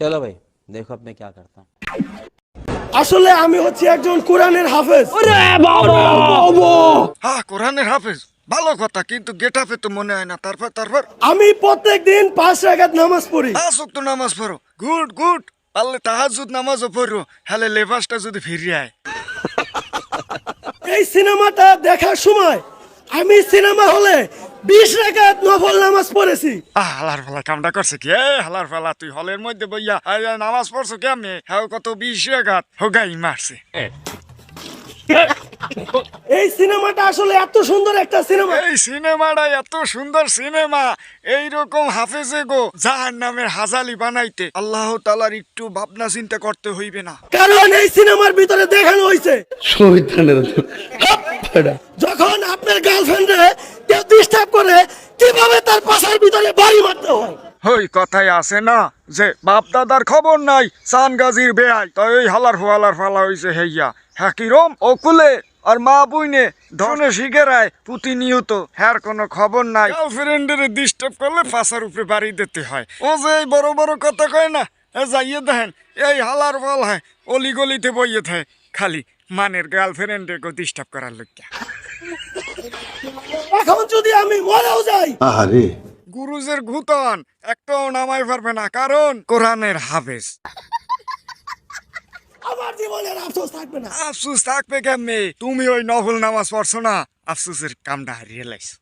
চলো ভাই দেখো আপনি কে করতাম আসলে আমি হচ্ছি একজন কোরআনের হাফেজ। হ্যাঁ কোরআনের হাফেজ। ভালো কথা কিন্তু গেটাপে তো মনে হয় না। তারপর তারপর? আমি প্রত্যেক দিন পাঁচ রাগাত নামাজ পড়ি। পাঁচ ওয়াক্ত নামাজ পড়ো। Good good. পারলে তাহাজ্জুদ নামাজও পড়ো হলে লেবাসটা যদি ফিরে আয়। এই সিনেমাটা দেখার সময় আমি সিনেমা হলে বিশ রাকাত নফল নামাজ পড়েছি। হালার ফালা কামটা করছে কি? এ হালার ফালা তুই হলের মধ্যে বইয়া আয়, আয়, নামাজ পড়ছো কেমনে? হ্যাঁ কত বিশ গাত হোগাই মারছে। এই সিনেমাটা আসলে এত সুন্দর একটা সিনেমা। এই সিনেমাটা এত সুন্দর সিনেমা। এইরকম হাফেজে গো যাহার নামের হাজালি বানাইতে আল্লাহ তালার একটু ভাবনা চিন্তা করতে হইবে না। কারণ এই সিনেমার ভিতরে দেখানো হয়েছে যখন আপনার গার্লফ্রেন্ডে কেউ ডিস্টার্ব করে কীভাবে তার পাশার ভিতরে বাড়ি মারতে হয়? ওই কথাই আছে না, যে বাপ দাদার খবর নাই সান গাজির বেয়াই তাই ওই হালার ফালার ফালা হইছে হেইয়া। হ্যাঁ কিরম? অকুলে আর মা বুইনে ধনে শিখেরায় প্রতিনিয়ত। হ্যার কোনো খবর নাই। গার্লফ্রেন্ডের ডিস্টার্ব করলে পাশার উপরে বাড়ি দিতে হয়। ও যে এই বড় বড় কথা কয় না, এ যাইয়ে দেখেন, এই হালার ফাল হয়, অলি গলিতে বইয়ে থাকে, খালি মানের গার্লফ্রেন্ডে গো ডিস্টার্ব করার লোক এখন যদি আমি মরেও যাই আরে গুরুজের ঘুতন একটাও নামাই পারবে না কারণ কোরআনের হাফেজ। আমার জীবনের আফসোস থাকবে না। আফসোস থাকবে কেমনে? তুমি ওই নফল নামাজ পড়ছো না আফসোসের কামটা হারিয়ে লাইছো।